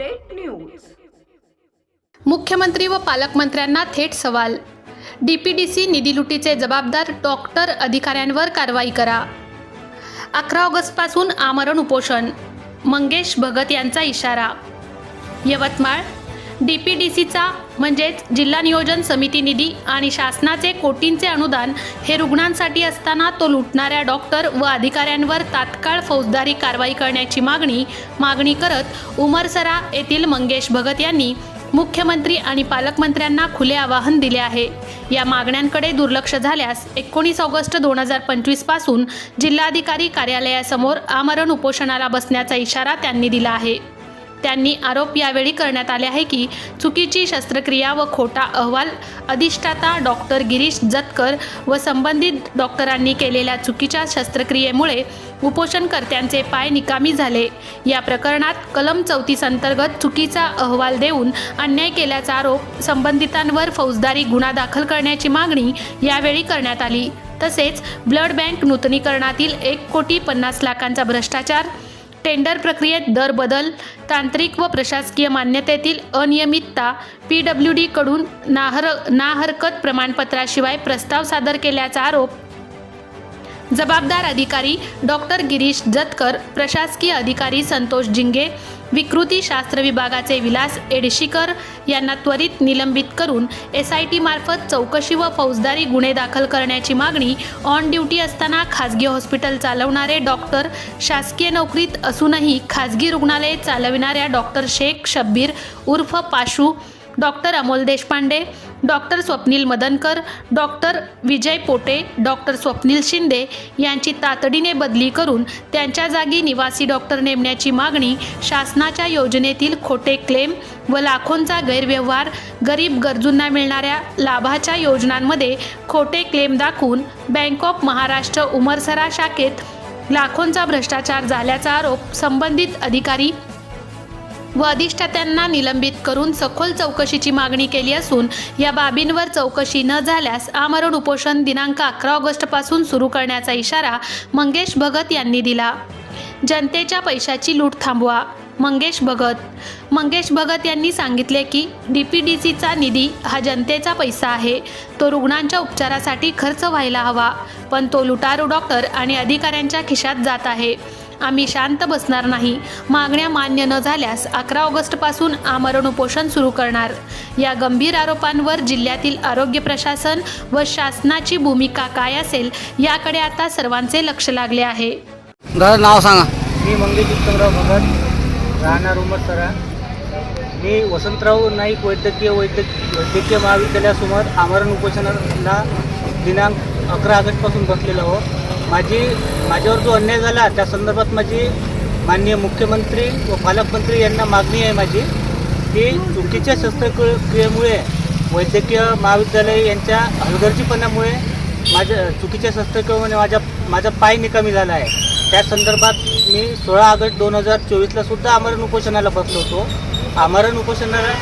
Update news मुख्यमंत्री व पालकमंत्र्यांना थेट सवाल. डीपीडीसी निधी लुटीचे जबाबदार डॉक्टर अधिकाऱ्यांवर कारवाई करा. अकरा ऑगस्टपासून आमरण उपोषण. मंगेश भगत यांचा इशारा. यवतमाळ डी पी डी सीचा म्हणजेच जिल्हा नियोजन समिती निधी आणि शासनाचे कोटींचे अनुदान हे रुग्णांसाठी असताना तो लुटणाऱ्या डॉक्टर व अधिकाऱ्यांवर तात्काळ फौजदारी कारवाई करण्याची मागणी मागणी करत उमरसरा येथील मंगेश भगत यांनी मुख्यमंत्री आणि पालकमंत्र्यांना खुले आवाहन दिले आहे. या मागण्यांकडे दुर्लक्ष झाल्यास एकोणीस ऑगस्ट दोन हजार पंचवीसपासून जिल्हाधिकारी कार्यालयासमोर आमरण उपोषणाला बसण्याचा इशारा त्यांनी दिला आहे. त्यांनी आरोप यावेळी करण्यात आले आहे की चुकीची शस्त्रक्रिया व खोटा अहवाल अधिष्ठाता डॉक्टर गिरीश जतकर व संबंधित डॉक्टरांनी केलेल्या चुकीच्या शस्त्रक्रियेमुळे उपोषणकर्त्यांचे पाय निकामी झाले. या प्रकरणात कलम चौतीस अंतर्गत चुकीचा अहवाल देऊन अन्याय केल्याचा आरोप संबंधितांवर फौजदारी गुन्हा दाखल करण्याची मागणी यावेळी करण्यात आली. तसेच ब्लड बँक नूतनीकरणातील एक कोटी पन्नास लाखांचा भ्रष्टाचार टेंडर प्रक्रियेत दर बदल तांत्रिक व प्रशासकीय मान्यतेतील अनियमितता पी डब्ल्यू डीकडून नाहर नाहरकत प्रमाणपत्राशिवाय प्रस्ताव सादर केल्याचा आरोप. जबाबदार अधिकारी डॉक्टर गिरीश जतकर प्रशासकीय अधिकारी संतोष जिंगे विकृती शास्त्र विभागाचे विलास एडशीकर यांना त्वरित निलंबित करून एस आय टी मार्फत चौकशी व फौजदारी गुन्हे दाखल करण्याची मागणी ऑन ड्युटी असताना खाजगी हॉस्पिटल चालवणारे डॉक्टर शासकीय नोकरीत असूनही खाजगी रुग्णालये चालविणाऱ्या डॉक्टर शेख शब्बीर उर्फ Pashu doctor Amol Deshpande doctor Swapnil Madankar doctor Vijay Pote doctor Swapnil Shinde यांची तातडीने बदली करून त्यांच्या जागी निवासी डॉक्टर नेमण्याची मागणी शासनाच्या योजनेतील खोटे क्लेम व लाखोंचा गैरव्यवहार गरीब गरजूंना मिळणाऱ्या लाभाच्या योजनांमध्ये खोटे क्लेम दाखवून बँक ऑफ महाराष्ट्र उमरसरा शाखेत लाखोंचा भ्रष्टाचार झाल्याचा आरोप संबंधित अधिकारी व अधिष्ठात्यांना निलंबित करून सखोल चौकशीची मागणी केली असून या बाबींवर चौकशी न झाल्यास आमरण उपोषण दिनांक अकरा ऑगस्टपासून सुरू करण्याचा इशारा मंगेश भगत यांनी दिला. जनतेच्या पैशाची लूट थांबवा मंगेश भगत. मंगेश भगत यांनी सांगितले की डी पी डी सीचा निधी हा जनतेचा पैसा आहे. तो रुग्णांच्या उपचारासाठी खर्च व्हायला हवा पण तो लुटारू डॉक्टर आणि अधिकाऱ्यांच्या खिशात जात आहे. आम्ही शांत बसणार नाही. मागण्या मान्य न झाल्यास अकरा ऑगस्टपासून आमरण उपोषण सुरू करणार. या गंभीर आरोपांवर जिल्ह्यातील आरोग्य प्रशासन व शासनाची भूमिका काय असेल याकडे आता सर्वांचे लक्ष लागले आहे. नाव सांगा. मी मंगेश उत्तमराव भगत राहणार उमरसरा. मी वसंतराव नाईक वैद्यकीय वैद्यक वैद्यकीय महाविद्यालयासमोर आमरण उपोषणाला दिनांक अकरा ऑगस्टपासून बसलेलो आहो माझी माझ्यावर जो अन्याय झाला त्या संदर्भात माझी माननीय मुख्यमंत्री व पालकमंत्री यांना मागणी आहे माझी की चुकीच्या शस्त्रक्रियेमुळे वैद्यकीय महाविद्यालय यांच्या हलगर्जीपणामुळे माझ्या चुकीच्या शस्त्रक्रियेमुळे माझ्या माझा पाय निकामी झाला आहे. त्या संदर्भात मी सोळा ऑगस्ट दोन हजार चोवीसला सुद्धा आमरण उपोषणाला बसलो होतो. आमरण उपोषणाला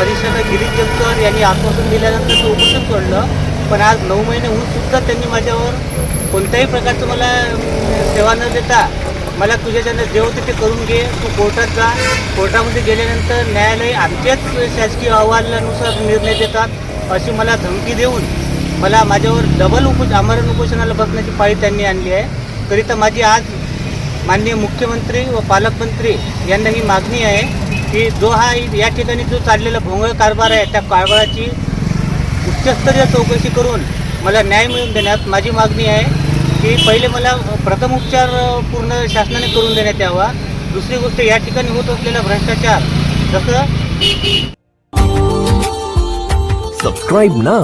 अधिष्ठाता गिरीश जगकर यांनी आश्वासन दिल्यानंतर ते उपोषण सोडलं पण आज नऊ महिने होऊन सुद्धा त्यांनी माझ्यावर कोणत्याही प्रकारचं मला सेवा न देता मला तुझ्याच्यानं जे होते ते करून घे. तू कोर्टात जा. कोर्टामध्ये गेल्यानंतर न्यायालय आमच्याच शासकीय अहवालानुसार निर्णय देतात. अशी मला धमकी देऊन मला माझ्यावर डबल उपोष आमरण उपोषणाला बसण्याची पाळी त्यांनी आणली आहे. करिता माझी आज माननीय मुख्यमंत्री व पालकमंत्री यांना ही मागणी आहे की जो हा या ठिकाणी जो चाललेला भोंगळ कारभार आहे त्या कारभाराची उच्चस्तरीय चौकशी करून मला न्याय मिळवून देण्यात माझी मागणी आहे. की पहिले मला प्रथम उपचार पूर्ण शासनाने करून देण्यात यावा. दुसरी गोष्ट या ठिकाणी होत असलेला भ्रष्टाचार जसं सबस्क्राईब ना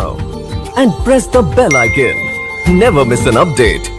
and press the bell icon never miss an update